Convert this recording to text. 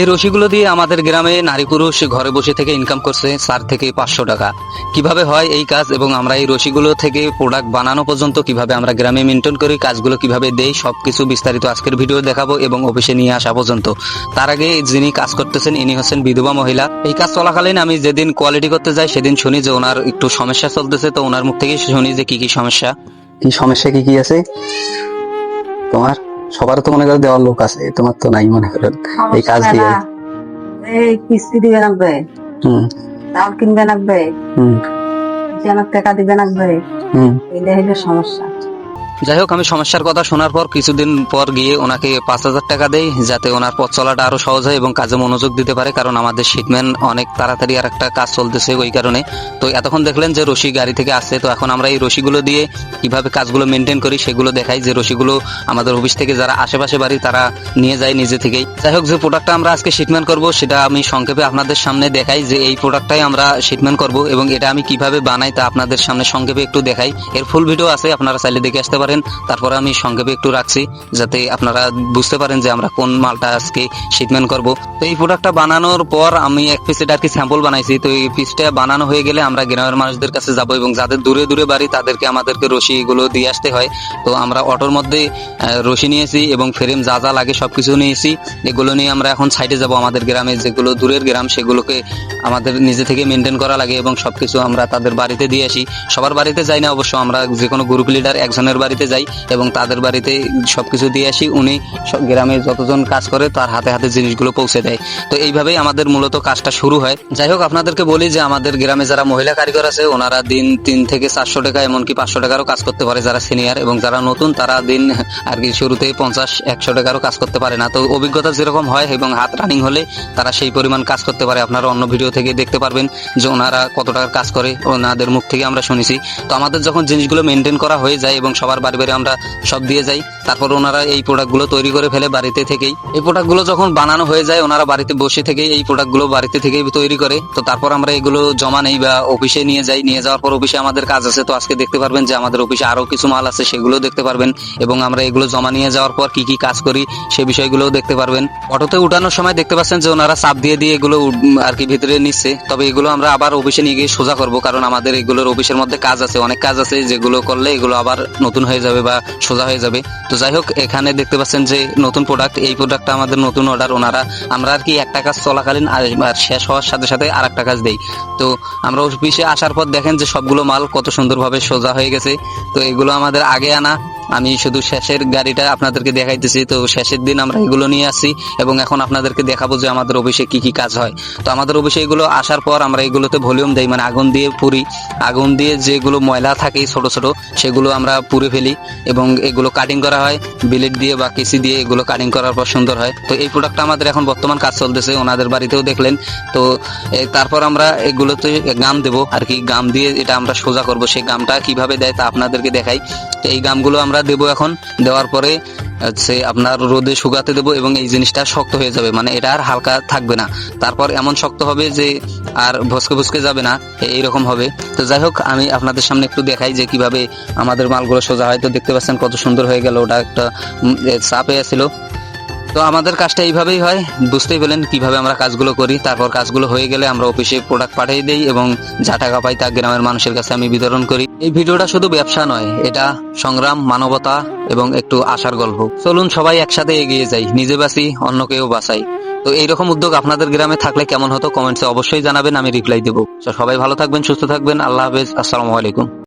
এই রশিগুলো দিয়ে আমাদের গ্রামে নারী পুরুষ ঘরে বসে থেকে ইনকাম করছে চার থেকে পাঁচশো টাকা। কীভাবে হয় এই কাজ এবং আমরা এই রশিগুলো থেকে প্রোডাক্ট বানানো পর্যন্ত কীভাবে আমরা গ্রামে মেনটেন করি, কাজগুলো কীভাবে দেই, সবকিছু বিস্তারিত আজকের ভিডিও দেখাবো এবং অফিসে নিয়ে আসা পর্যন্ত। তার আগে যিনি কাজ করতেছেন, ইনি হচ্ছেন বিধবা মহিলা। এই কাজ চলাকালীন আমি যেদিন কোয়ালিটি করতে যাই, সেদিন শুনি যে ওনার একটু সমস্যা চলতেছে। তো ওনার মুখ থেকে শুনি যে কি কি সমস্যা? কি সমস্যা, কি কি আছে? তোমার? সবার তো মনে করো দেওয়ার লোক আছে তোমার তো নাই মনে করেন এই কাজ দিয়ে। এই কিস্তি দিবে লাগবে। হুম। চাল কিনবে লাগবে। হুম। যেন টাকা দিবে লাগবে। হুম। এটা হইল সমস্যা। যাই হোক, আমি সমস্যার কথা শোনার পর কিছুদিন পর গিয়ে ওনাকে পাঁচ হাজার টাকা দেই, যাতে ওনার পথ চলাটা আরও সহজ হয় এবং কাজে মনোযোগ দিতে পারে, কারণ আমাদের শিটম্যান অনেক তাড়াতাড়ি আর একটা কাজ চলতেছে ওই কারণে। তো এতক্ষণ দেখলেন যে রশি গাড়ি থেকে আসছে, তো এখন আমরা এই রশিগুলো দিয়ে কীভাবে কাজগুলো মেনটেন করি সেগুলো দেখাই, যে রশিগুলো আমাদের অফিস থেকে যারা আশেপাশে বাড়ি, তারা নিয়ে যায় নিজে থেকেই। যাই হোক, যে প্রোডাক্টটা আমরা আজকে শিটম্যান করব, সেটা আমি সংক্ষেপে আপনাদের সামনে দেখাই যে এই প্রোডাক্টটাই আমরা শিটম্যান করব এবং এটা আমি কীভাবে বানাই তা আপনাদের সামনে সংক্ষেপে একটু দেখাই। এর ফুল ভিডিও আছে, আপনারা চাইলে দেখে আসতে পারেন। তারপরে আমি সংক্ষেপে একটু রাখছি, যাতে আপনারা বুঝতে পারেন যে আমরা কোন মালটা আজকে শিটম্যান করব। তো এই প্রোডাক্টটা বানানোর পর আমি এক পিস এটা আর কি স্যাম্পল বানাইছি। তো এই পিসটা বানানো হয়ে গেলে আমরা গ্রামের মানুষদের কাছে যাব এবং যাদের দূরে দূরে বাড়ি তাদেরকে আমাদেরকে রশি এগুলো দিয়ে আসতে হয়। তো আমরা অটোর মধ্যে রশি নিয়েছি এবং ফ্রেম যা যা লাগে সবকিছু নিয়েছি। এগুলো নিয়ে আমরা এখন সাইডে যাব। আমাদের গ্রামে যেগুলো দূরের গ্রাম সেগুলোকে আমাদের নিজে থেকে মেনটেন করা লাগে এবং সবকিছু আমরা তাদের বাড়িতে দিয়ে আসি। সবার বাড়িতে যাই না, অবশ্য আমরা যে কোনো গ্রুপ লিডার একজনের বাড়িতে যাই এবং তাদের বাড়িতে সবকিছু দিয়ে আসি, উনি সব গ্রামে যতজন কাজ করে তার হাতে হাতে জিনিসগুলো পৌঁছে দেয়। তো এইভাবেই আমাদের মূলত কাজটা শুরু হয়। যাই হোক, আপনাদেরকে বলি যে আমাদের গ্রামে যারা মহিলা কারিগর আছে, ওনারা দিন তিন থেকে চারশো টাকা, এমনকি পাঁচশো টাকারও কাজ করতে পারে যারা সিনিয়র এবং যারা নতুন, তারা দিন আর কি শুরুতেই পঞ্চাশ, একশো টাকারও কাজ করতে পারে না। তো অভিজ্ঞতা যেরকম হয় এবং হাত রানিং হলে তারা সেই পরিমাণ কাজ করতে পারে। আপনারা অন্য ভিডিও থেকে দেখতে পারবেন যে ওনারা কত টাকার কাজ করে, ওনাদের মুখ থেকে আমরা শুনেছি। তো আমাদের যখন জিনিসগুলো মেনটেন করা হয়ে যায় এবং সবার বাড়ি বাড়ি আমরা সব দিয়ে যাই। তারপর ওনারা এই প্রোডাক্টগুলো তৈরি করে ফেলে বাড়িতে থেকেই। এই প্রোডাক্টগুলো যখন বানানো হয়ে যায়, ওনারা বাড়িতে বসে থেকেই এই প্রোডাক্টগুলো বাড়িতে থেকেই তৈরি করে। তো তারপর আমরা এগুলো জমা নেই বা অফিসে নিয়ে যাই। নিয়ে যাওয়ার পর অফিসে আমাদের কাজ আছে। তো আজকে দেখতে পারবেন যে আমাদের অফিসে আরও কিছু মাল আছে, সেগুলো দেখতে পারবেন। এবং আমরা এগুলো জমা নিয়ে যাওয়ার পর কি কি কাজ করি, সে বিষয়গুলোও দেখতে পারবেন। অটোতে উঠানোর সময় দেখতে পাচ্ছেন যে ওনারা চাপ দিয়ে দিয়ে এগুলো আর কি ভিতরে নিচ্ছে। তবে এগুলো আমরা আবার অফিসে নিয়ে গিয়ে সোজা করব, কারণ আমাদের এগুলোর অফিসের মধ্যে কাজ আছে। অনেক কাজ আছে যেগুলো করলে এগুলো আবার নতুন হয়ে যাবে বা সোজা হয়ে যাবে। তো যাই হোক, এখানে দেখতে পাচ্ছেন যে নতুন প্রোডাক্ট এই প্রোডাক্টটা আমাদের নতুন অর্ডার ওনারা, আমরা আর কি একটা কাজ চলাকালীন আর শেষ হওয়ার সাথে সাথে আর একটা কাজ দেই। তো আমরা অফিসে আসার পর দেখেন যে সবগুলো মাল কত সুন্দরভাবে সোজা হয়ে গেছে। তো এগুলো আমাদের আগে আনা আমি শুধু শেষের গাড়িটা আপনাদেরকে দেখাইতেছি। তো শেষের দিন আমরা এগুলো নিয়ে আসি এবং এখন আপনাদেরকে দেখাবো যে আমাদের অফিসে কি কি কাজ হয়। তো আমাদের অফিসে এগুলো আসার পর আমরা এগুলোতে ভলিউম দেই মানে আগুন দিয়ে পুরি। আগুন দিয়ে যেগুলো ময়লা থাকে ছোট ছোট, সেগুলো আমরা পুড়ে ফেলি এবং এগুলো কাটিং করা হয়। বিলেট দিয়ে বা কেসি দিয়ে এগুলো কাটিং করার পর সুন্দর হয়। তো এই প্রোডাক্টটা আমাদের এখন বর্তমান কাজ চলতেছে, ওনাদের বাড়িতেও দেখলেন। তো তারপর আমরা এগুলোতে গাম দেবো। আর কি গাম দিয়ে এটা আমরা সোজা করব সেই গামটা কীভাবে দেয় তা আপনাদেরকে দেখাই। তো এই গামগুলো আমরা দেবো এখন, দেওয়ার পরে, হচ্ছে আপনার রোদে শুকাতে দেবো এবং এই জিনিসটা শক্ত হয়ে যাবে মানে এটা আর হালকা থাকবে না। তারপর এমন শক্ত হবে যে আর ভসকে ভসকে যাবে না এইরকম হবে। তো যাই হোক, আমি আপনাদের সামনে একটু দেখাই যে কীভাবে আমাদের মালগুলো সোজা হয়। তো দেখতে পাচ্ছেন কত সুন্দর হয়ে গেল, ওটা একটা চাপ ছিল তো আমাদের কাজটা এইভাবেই হয়। বুঝতেই পেলেন কীভাবে আমরা কাজগুলো করি। তারপর কাজগুলো হয়ে গেলে আমরা অফিসে প্রোডাক্ট পাঠিয়ে দেই এবং যা টাকা পাই তা গ্রামের মানুষের কাছে আমি বিতরণ করি। এই ভিডিওটা শুধু ব্যবসা নয়, এটা সংগ্রাম, মানবতা এবং একটু আশার গল্প। চলুন সবাই একসাথে এগিয়ে যাই, নিজে বাঁচি, অন্যকেও বাঁচাই। তো এইরকম উদ্যোগ আপনাদের গ্রামে থাকলে কেমন হতো কমেন্টসে অবশ্যই জানাবেন, আমি রিপ্লাই দেবো। সবাই ভালো থাকবেন, সুস্থ থাকবেন, আল্লাহ হাফেজ, আসসালামু আলাইকুম।